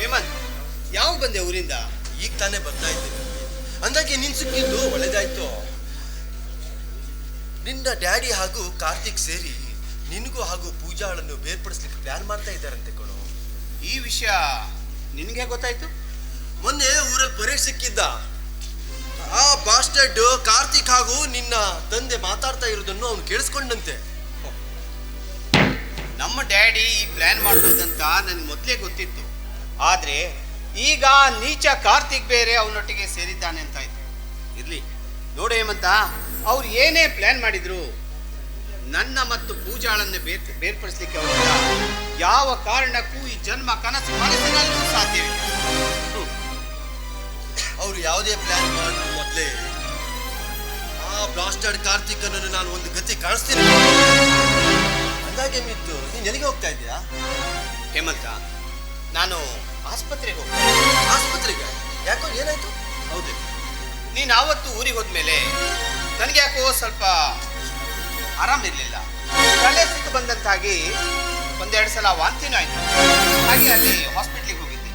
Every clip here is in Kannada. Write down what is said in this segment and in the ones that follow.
ಹೇಮಂತ್ ಯಾವ ಬಂದೆ ಊರಿಂದ? ಈಗ ತಾನೇ ಬರ್ತಾ ಇದ್ದೀನಿ. ಅಂದಾಗೆ ನಿನ್ ಸಿಕ್ಕಿದ್ದು ಒಳ್ಳೇದಾಯ್ತು. ನಿನ್ನ ಡ್ಯಾಡಿ ಹಾಗೂ ಕಾರ್ತಿಕ್ ಸೇರಿ ನಿನಗೂ ಹಾಗೂ ಪೂಜಾಳನ್ನು ಬೇರ್ಪಡಿಸ್ಲಿಕ್ಕೆ ಪ್ಲಾನ್ ಮಾಡ್ತಾ ಇದ್ದಾರಂತೆ ಕಣೋ. ಈ ವಿಷಯ ನಿನಗೆ ಗೊತ್ತಾಯ್ತು? ಮೊನ್ನೆ ಊರಲ್ಲಿ ಪರೇಶ್ ಸಿಕ್ಕಿದ್ದ. ಆ ಬಾಸ್ಟರ್ಡ್ ಕಾರ್ತಿಕ್ ಹಾಗೂ ನಿನ್ನ ತಂದೆ ಮಾತಾಡ್ತಾ ಇರೋದನ್ನು ಅವನು ಕೇಳಿಸ್ಕೊಂಡಂತೆ. ನಮ್ಮ ಡ್ಯಾಡಿ ಈ ಪ್ಲಾನ್ ಮಾಡ್ಬೋದಂತ ನನ್ಗೆ ಮೊದಲೇ ಗೊತ್ತಿತ್ತು. ಆದ್ರೆ ಈಗ ನೀಚ ಕಾರ್ತಿಕ್ ಬೇರೆ ಅವನೊಟ್ಟಿಗೆ ಸೇರಿದ್ದಾನೆ ಅಂತ ಆಯ್ತು. ಇರ್ಲಿ ನೋಡು ಹೇಮಂತ ಅವ್ರು ಏನೇ ಪ್ಲಾನ್ ಮಾಡಿದ್ರು ನನ್ನ ಮತ್ತು ಪೂಜಾಳನ್ನ ಬೇರ್ ಬೇರ್ಪಡಿಸ್ಲಿಕ್ಕೆ ಅವರಿಂದ ಯಾವ ಕಾರಣಕ್ಕೂ ಈ ಜನ್ಮ ಕನಸು ಮನಸ್ಸಿನಲ್ಲೂ ಸಾಧ್ಯವಿಲ್ಲ. ಅವ್ರು ಯಾವುದೇ ಪ್ಲಾನ್ ಮಾಡಿದ್ರು ಮೊದಲೇ ಆ ಬ್ಲಾಸ್ಟರ್ಡ್ ಕಾರ್ತಿಕ್ ಅನ್ನು ನಾನು ಒಂದು ಗತಿ ಕಾಣಿಸ್ತೀನಿ. ಅಂದಾಗೆ ಮಿತ್ತು ನೀನು ಎಲ್ಲಿಗೆ ಹೋಗ್ತಾ ಇದ್ದೀಯಾ? ಹೇಮಂತ ನಾನು ಆಸ್ಪತ್ರೆಗೆ ಹೋಗ್ತೇನೆ ಆಸ್ಪತ್ರೆಗೆ? ಯಾಕೋ ಏನಾಯ್ತು? ಹೌದು. ನೀನು ಆವತ್ತು ಊರಿಗೆ ಹೋದ್ಮೇಲೆ ನನಗೆ ಯಾಕೋ ಸ್ವಲ್ಪ ಆರಾಮಿರ್ಲಿಲ್ಲ ಕಳೆ ಸುತ್ತು ಬಂದಂತಾಗಿ ಒಂದೆರಡು ಸಲ ವಾಂತಿನೂ ಆಯಿತು. ಹಾಗೆ ಅಲ್ಲಿ ಹಾಸ್ಪಿಟ್ಲಿಗೆ ಹೋಗಿದ್ದೆ.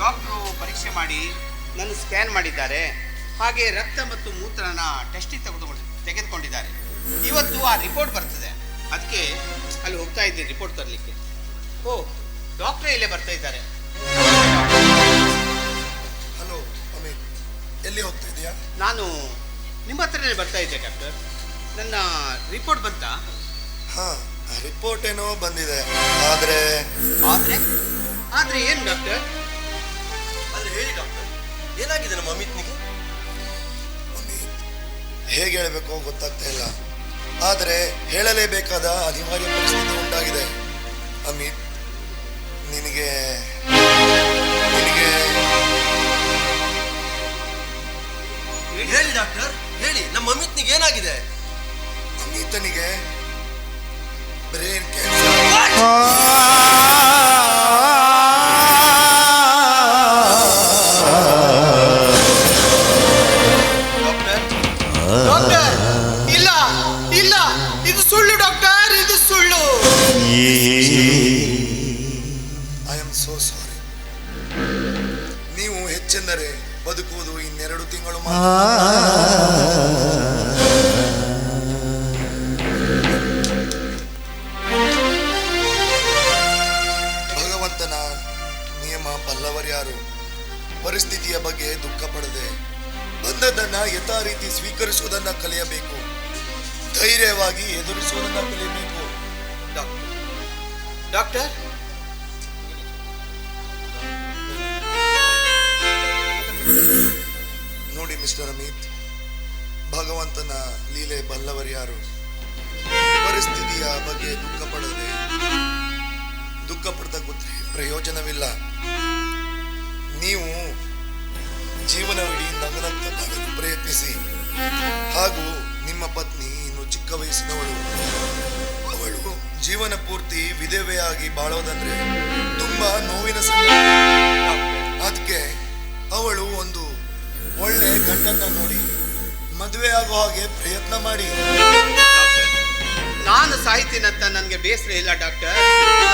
ಡಾಕ್ಟ್ರು ಪರೀಕ್ಷೆ ಮಾಡಿ ನನ್ನ ಸ್ಕ್ಯಾನ್ ಮಾಡಿದ್ದಾರೆ. ಹಾಗೆ ರಕ್ತ ಮತ್ತು ಮೂತ್ರನ ಟೆಸ್ಟಿಗೆ ತೆಗೆದುಕೊಂಡು ತೆಗೆದುಕೊಂಡಿದ್ದಾರೆ. ಇವತ್ತು ಆ ರಿಪೋರ್ಟ್ ಬರ್ತದೆ. ಅದಕ್ಕೆ ಅಲ್ಲಿ ಹೋಗ್ತಾ ಇದ್ದೀನಿ ರಿಪೋರ್ಟ್ ತರಲಿಕ್ಕೆ. ಓ ಡಾಕ್ಟ್ರೇ ಇಲ್ಲೇ ಬರ್ತಾ ಇದ್ದಾರೆ. ಹಲೋ ಅಮಿತ್ ಎಲ್ಲಿ ಹೋಗ್ತಾ ಇದೆಯಾ? ನಾನು ನಿಮ್ಮ ಹತ್ರನೇ ಬರ್ತಾ ಇದ್ದೆ ಡಾಕ್ಟರ್ ನನ್ನ ರಿಪೋರ್ಟ್ ಬಂತಾ? ಹಾ ರಿಪೋರ್ಟ್ ಏನೋ ಬಂದಿದೆ. ಆದರೆ ಆದರೆ? ಆದರೆ ಏನು ಡಾಕ್ಟರ್ ಆದರೆ ಹೇಳಿ ಡಾಕ್ಟರ್ ಏನಾಗಿದೆ ನಮ್ಮ ಅಮಿತ್ನಿಗೆ? ಅಮಿತ್ ಹೇಗೆ ಹೇಳಬೇಕು ಗೊತ್ತಾಗ್ತಾ ಇಲ್ಲ. ಆದರೆ ಹೇಳಲೇಬೇಕಾದ ಅನಿವಾರ್ಯ ಪರಿಸ್ಥಿತಿ ಉಂಟಾಗಿದೆ. ಅಮಿತ್ ನಿನಗೆ ನಿನಗೆ ಹೇಳಿ ಡಾಕ್ಟರ್ ಹೇಳಿ ನಮ್ಮ ಅಮಿತ್ನಿಗೆ ಏನಾಗಿದೆ? ಅಮಿತನಿಗೆ brain cancer. Am so sorry ನೀವು ಹೆಚ್ಚೆಂದರೆ ಬದುಕುವುದು ಇನ್ನೆರಡು ತಿಂಗಳು ಭಗವಂತನ ನಿಯಮ ಬಲ್ಲವರ್ಯಾರು ಪರಿಸ್ಥಿತಿಯ ಬಗ್ಗೆ ದುಃಖ ಪಡದೆ ಬಂದದ್ದನ್ನ ಯಥಾ ರೀತಿ ಸ್ವೀಕರಿಸುವುದನ್ನ ಕಲಿಯಬೇಕು. ಧೈರ್ಯವಾಗಿ ಎದುರಿಸುವುದನ್ನ ಕಲಿಯಬೇಕು. ಡಾಕ್ಟರ್ ಡಾಕ್ಟರ್ ನೋಡಿ ಮಿಸ್ಟರ್ ಅಮಿತ್, ಭಗವಂತನ ಲೀಲೆ ಬಲ್ಲವರ್ಯಾರು ಪರಿಸ್ಥಿತಿಯ ಬಗ್ಗೆ ದುಃಖ ಪಡದೆ ದುಃಖ ಪಡೆದ ಪ್ರಯೋಜನವಿಲ್ಲ. ನೀವು ಜೀವನವಿಡೀ ನಗನತ್ತ ಬಾಳಲು ಪ್ರಯತ್ನಿಸಿ. ಹಾಗೂ ನಿಮ್ಮ ಪತ್ನಿ ಇನ್ನು ಚಿಕ್ಕ ವಯಸ್ಸಿನವಳು. ಅವಳು ಜೀವನ ಪೂರ್ತಿ ವಿಧವೆಯಾಗಿ ಬಾಳೋದಂದ್ರೆ ತುಂಬಾ ನೋವಿನ ಸಂಗತಿ. ಗಂಡನ್ನ ನೋಡಿ ಮದುವೆ ಆಗೋ ಹಾಗೆ ಪ್ರಯತ್ನ ಮಾಡಿ. ನಾನು ಸಾಯ್ತೀನಂತ ನನಗೆ ಬೇಸರ ಇಲ್ಲ, ಡಾಕ್ಟರ್.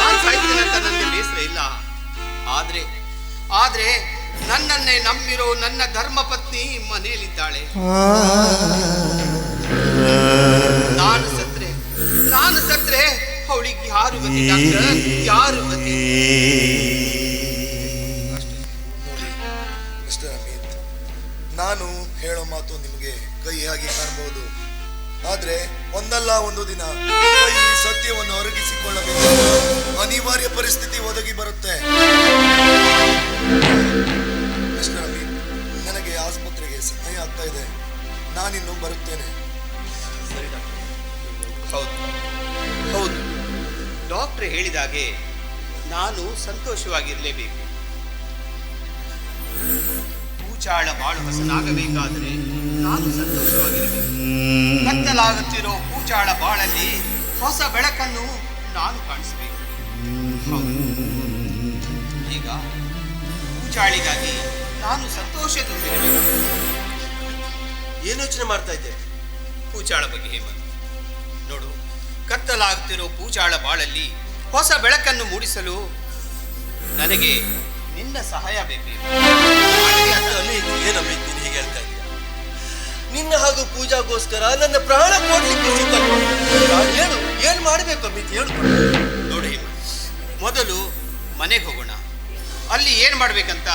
ನಾನು ಸಾಯ್ತೀನಂತ ನನಗೆ ಬೇಸರ ಇಲ್ಲ. ಆದ್ರೆ ಆದ್ರೆ ನನ್ನನ್ನೇ ನಂಬಿರೋ ನನ್ನ ಧರ್ಮ ಪತ್ನಿ ಮನೆಯಲ್ಲಿದ್ದಾಳೆ. ನಾನು ಸತ್ರೆ ನಾನು ಸತ್ರೆ, ಅವಳಿಗೆ ಯಾರು ಬಂದಿದ್ದಾರೆ ನಾನು ಹೇಳೋ ಮಾತು ನಿಮಗೆ ಕೈ ಹಾಗೆ ಕಾಣಬಹುದು ಆದ್ರೆ ಒಂದಲ್ಲ ಒಂದು ದಿನ ಕೈ ಸತ್ಯವನ್ನು ಅರಗಿಸಿಕೊಳ್ಳಬೇಕು. ಅನಿವಾರ್ಯ ಪರಿಸ್ಥಿತಿ ಒದಗಿ ಬರುತ್ತೆ. ನನಗೆ ಆಸ್ಪತ್ರೆಗೆ ಸಮಯ ಆಗ್ತಾ ಇದೆ. ನಾನಿನ್ನು ಬರುತ್ತೇನೆ. ಸರಿ ಹೌದು. ಹೌದು. ಡಾಕ್ಟರ್ ಹೇಳಿದಾಗೆ ನಾನು ಸಂತೋಷವಾಗಿರಲೇಬೇಕು. ಪೂಜಾಳ ಬಾಳು ಹಸನಾಗಬೇಕಾದರೆ ನಾನು ಸಂತೋಷವಾಗಿರಬೇಕು. ಕತ್ತಲಾಗುತ್ತಿರೋ ಪೂಜಾಳ ಬಾಳಲ್ಲಿ ಹೊಸ ಬೆಳಕನ್ನು ನಾನು ಕಾಣಿಸಬೇಕು. ಈಗ ಪೂಜಾಳಿಗಾಗಿ ನಾನು ಸಂತೋಷದಿಂದಿರಬೇಕು ಏನು ಯೋಚನೆ ಮಾಡ್ತಾ ಇದ್ದೆ? ಪೂಜಾಳ ಬಗ್ಗೆ ಹೇಮಂತ್ ನೋಡು ಕತ್ತಲಾಗುತ್ತಿರೋ ಪೂಜಾಳ ಬಾಳಲ್ಲಿ ಹೊಸ ಬೆಳಕನ್ನು ಮೂಡಿಸಲು ನನಗೆ ನಿನ್ನ ಸಹಾಯ ಬೇಕು? ನೀನು ಹೀಗೆ ಹೇಳ್ತಾ ಇದ್ದೀಯ? ನಿನ್ನ ಹಾಗೂ ಪೂಜಾಗೋಸ್ಕರ ನನ್ನ ಪ್ರಾಣ ಕೊಡ್ಲಿಕ್ಕೆ ಹೇಳು, ಏನ್ ಮಾಡ್ಬೇಕು ಅಮಿತ್? ಹೇಳು. ನೋಡಿ, ಮೊದಲು ಮನೆಗೆ ಹೋಗೋಣ. ಅಲ್ಲಿ ಏನ್ ಮಾಡ್ಬೇಕಂತ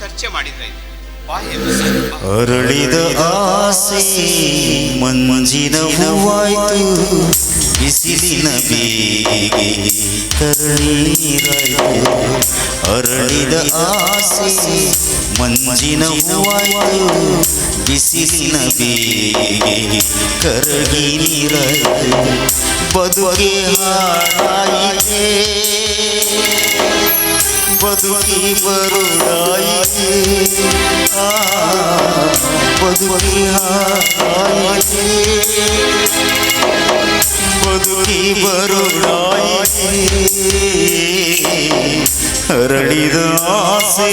ಚರ್ಚೆ ಮಾಡಿದ್ರೆ ಬಾ ಹೇಮಂತ್ ಬಾ. ಅರಳಿದ ಆಸೆ ಮಂಜಿನ ಹೂವಾಯ್ತು ಬಿಸಿಲಿನ ಬೇಗೆ ಕರಳೀರಾಯ್ತು ಅರಳಿದ ಆಸೆ ಮಂಜಿನ ಹೂವಾಯ್ತು ಬಿಸಿಲಿನ ಬೇಗೆ ಕರಗಿ ನೀರಾಯ್ತು ಬದುಕೆ ಹಾಳಾಯಿತೆ ಬದುಕಿ ಬರುಳಾಯಿತೆ ಆ ಬದುಕಿ ಹಾಳಾಯಿತೆ ಬದುಕಿ ಬರುಳಾಯಿತೆ ಹರಳಿದ ಆಸೆ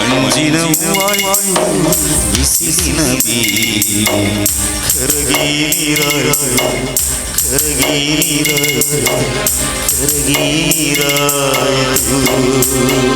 ಮಂಜಿನ ಹೂವಾಯಿತು ಬಿಸಿಲಿನ ಬೀಗೆ ಕರಗಿ গিরা